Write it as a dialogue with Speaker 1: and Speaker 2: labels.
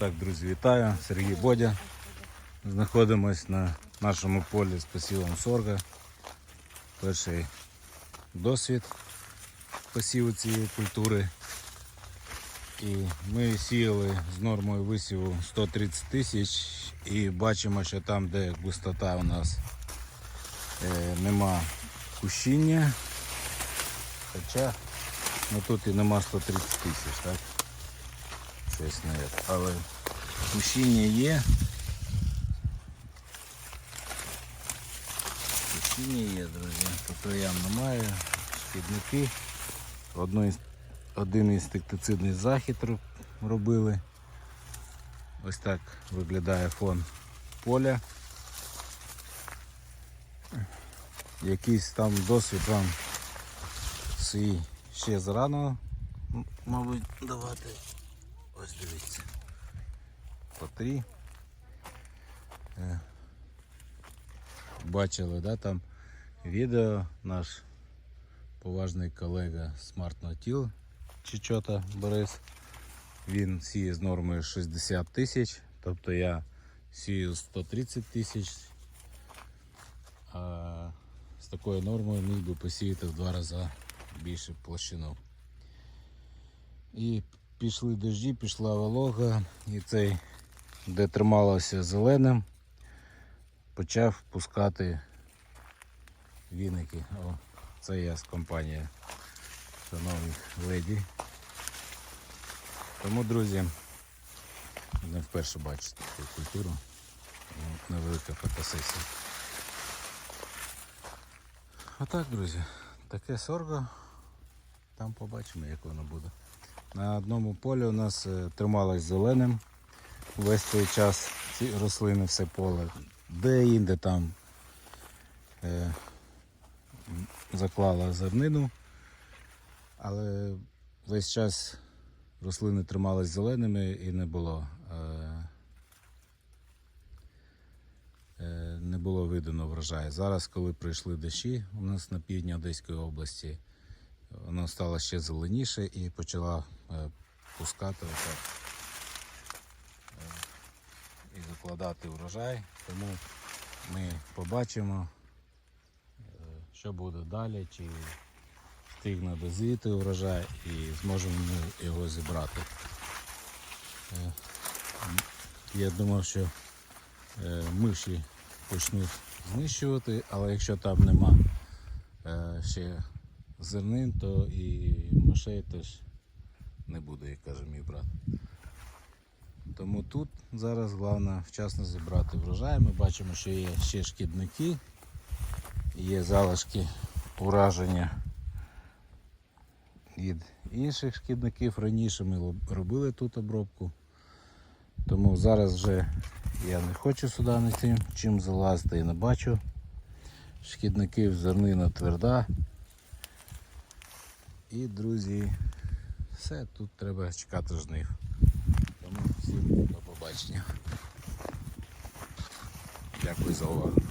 Speaker 1: Так, друзі, вітаю. Сергій Бодя. Знаходимось на нашому полі з посівом сорга. Перший досвід посіву цієї культури. І ми сіяли з нормою висіву 130 тисяч і бачимо, що там, де густота у нас е, нема кущіння. Хоча ну, тут і нема 130 тисяч, так? Є. Але кущіння є. Кущіння є, друзі. По краям немає. Шкідники. Одну, один інсектицидний захід робили. Ось так виглядає фон поля. Якийсь там досвід вам свій ще зарано, мабуть, давати. Ось дивіться. По три. Е, Бачили, да, там відео наш поважний колега Smart Natil Чечота Борис. Він сіє з нормою 60 тисяч, тобто я сію 130 тисяч, а з такою нормою міг би посіяти в два рази більше площину. І пішли дожді, пішла волога, і цей, де трималося зеленим, почав пускати віники. О, це я з компанії шановних леді. Тому, друзі, не вперше бачите таку культуру. От Невелика фотосесія. Отак, друзі, таке сорго. Там побачимо, як воно буде. На одному полі у нас е, трималось зеленим весь цей час ці рослини, все поле. Де інде там е, заклала зернину, але весь час рослини тримались зеленими і не було. Е, е, не було видано врожаю. Зараз, коли прийшли дощі у нас на півдні Одеської області, воно стало ще зеленіше і почала е, пускати отак, е, і закладати врожай. Тому ми побачимо, е, що буде далі, чи встигне дозріти врожай і зможемо ми його зібрати. Я думав, що миші почнуть знищувати, але якщо там нема ще зернин, то і мишей теж не буде, як каже мій брат. Тому тут зараз головне вчасно зібрати врожай. Ми бачимо, що є ще шкідники, є залишки ураження від інших шкідників. Раніше ми робили тут обробку. Тому зараз вже я не хочу сюди нічим чим залазити і не бачу. Шкідників зернина тверда. І, друзі, все, тут треба чекати жнив. Тому всім до побачення. Дякую за увагу.